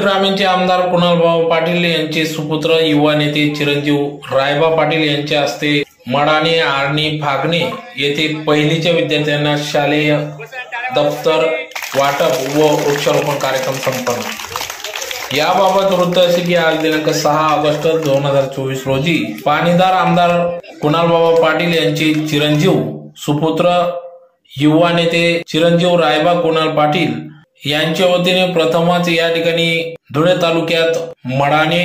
ग्रामीणचे आमदार कुणालभाऊ पाटील यांचे सुपुत्र युवा नेते चिरंजीव रायबा पाटील यांच्या हस्ते मडाणे आर्णी फागणे येथे पहिलीच्या विद्यार्थ्यांना शालेय दफ्तर वाटप व वृक्षारोपण कार्यक्रम संपन्न. याबाबत वृत्त असे की आज दिनांक सहा ऑगस्ट दोन हजार चोवीस रोजी पाणीदार आमदार कुणालबाबा पाटील यांचे चिरंजीव सुपुत्र युवा नेते चिरंजीव रायबा कुणाल पाटील यांच्या वतीने प्रथमच या ठिकाणी धुळे तालुक्यात मडाणे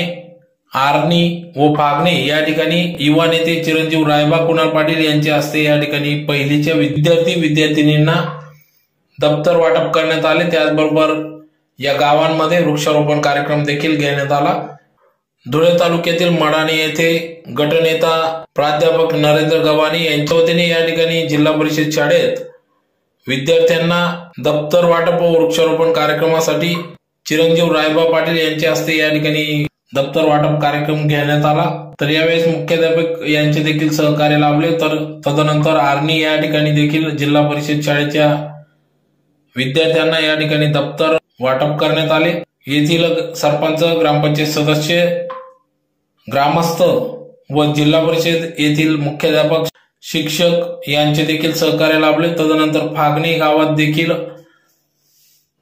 आरणी व फागणे या ठिकाणी युवा नेते चिरंजीव रायबा कुणाल पाटील यांच्या हस्ते या ठिकाणी पहिलीच्या विद्यार्थी विद्यार्थिनींना दप्तर वाटप करण्यात आले. त्याचबरोबर या गावांमध्ये वृक्षारोपण कार्यक्रम देखील घेण्यात आला. धुळे तालुक्यातील मडाणे येथे गटनेता प्राध्यापक नरेंद्र गव्हाणे यांच्या वतीने या ठिकाणी जिल्हा परिषद शाळेत विद्यार्थ्यांना दप्तर वाटप व वृक्षारोपण कार्यक्रमासाठी चिरंजीव रायबा पाटील यांच्या हस्ते या ठिकाणी दप्तर वाटप कार्यक्रम घेण्यात आला. तर यावेळेस मुख्याध्यापक यांचे देखील सहकार्य लाभले. तर तदनंतर आर्णी या ठिकाणी देखील जिल्हा परिषद शाळेच्या विद्यार्थ्यांना या ठिकाणी दप्तर वाटप करण्यात आले. येथील सरपंच ग्रामपंचायत सदस्य ग्रामस्थ व जिल्हा परिषद येथील मुख्याध्यापक शिक्षक यांचे देखील सहकार्य लाभले. तदनंतर फागणी गावात देखील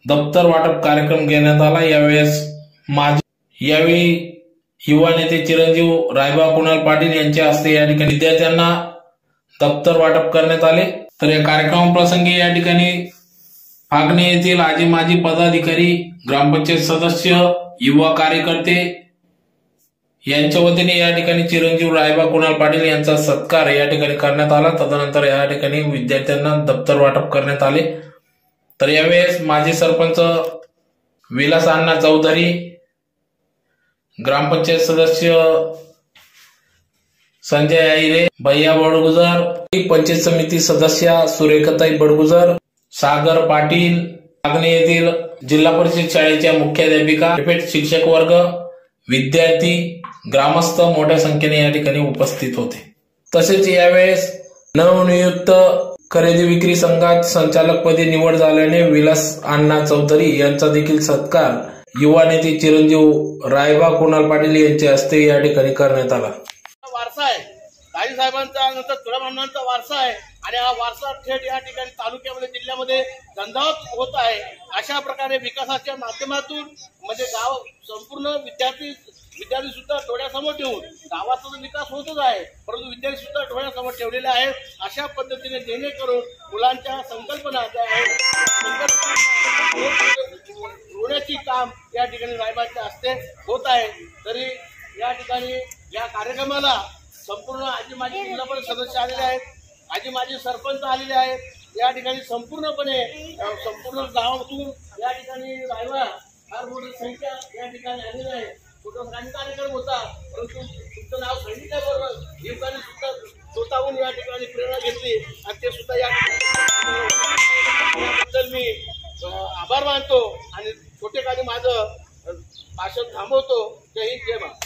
दप्तर वाटप कार्यक्रम घेण्यात आला. यावेळेस माझे यावेळी युवा नेते चिरंजीव रायबा कुणाल पाटील यांच्या हस्ते या ठिकाणी विद्यार्थ्यांना दप्तर वाटप करण्यात आले. तर या कार्यक्रमाप्रसंगी या ठिकाणी फागणे येथील आजी माजी पदाधिकारी ग्रामपंचायत सदस्य युवा कार्यकर्ते यांच्या वतीने या ठिकाणी चिरंजीव रायबा कुणाल पाटील यांचा सत्कार या ठिकाणी करण्यात आला. तदनंतर या ठिकाणी विद्यार्थ्यांना दप्तर वाटप करण्यात आले. तर यावेळेस माजी सरपंच विलास अण्णा चौधरी ग्रामपंचायत सदस्य संजय आईरे भैया बडगुजर पंचायत समिती सदस्य सुरेखताई बडगुजर सागर पाटील मागणे येथील जिल्हा परिषद शाळेच्या मुख्याध्यापिका शिक्षक वर्ग विद्यार्थी ग्रामस्थ मोठ्या संख्येने या ठिकाणी उपस्थित होते. तसेच यावेळेस नवनियुक्त खरेदी विक्री संघात संचालकपदी निवड झाल्याने विलास अण्णा चौधरी यांचा देखील सत्कार युवा नेते चिरंजीव रायबा कुणाल पाटील यांच्या हस्ते या ठिकाणी करण्यात आला. वारसा आहे. दाजी साहेबांचा नंतर तुळामामांचा वारसा आहे. आणि हा वारसा थेट या ठिकाणी तालुक्यामध्ये जिल्ह्यामध्ये धंदावत होत आहे. अशा प्रकारे विकासाच्या माध्यमातून म्हणजे गाव संपूर्ण विद्यार्थी विद्यार्थी सुद्धा डोळ्यासमोर ठेवून गावाचा तर विकास होतच आहे परंतु विद्यार्थी सुद्धा डोळ्यासमोर ठेवलेले आहेत अशा पद्धतीने जेणेकरून मुलांच्या संकल्पना ज्या आहेत होण्याची काम या ठिकाणी रायबाच्या हस्ते होत आहे. तरी या ठिकाणी या कार्यक्रमाला संपूर्ण आजी माजी जिल्हा परिषद सदस्य आलेले आहेत आजी माजी सरपंच आलेले आहेत. या ठिकाणी संपूर्णपणे संपूर्ण गावातून या ठिकाणी रायवा फार मोठी संख्या या ठिकाणी आलेली आहे. काही कार्यक्रम होता परंतु तुमचं नाव सांगितल्याबरोबर युवकांनी सुद्धा स्वतःहून या ठिकाणी प्रेरणा घेतली आणि ते सुद्धा या ठिकाणी मी आभार मानतो आणि छोटे माझं भाषण थांबवतो. जय हिंद जय भारत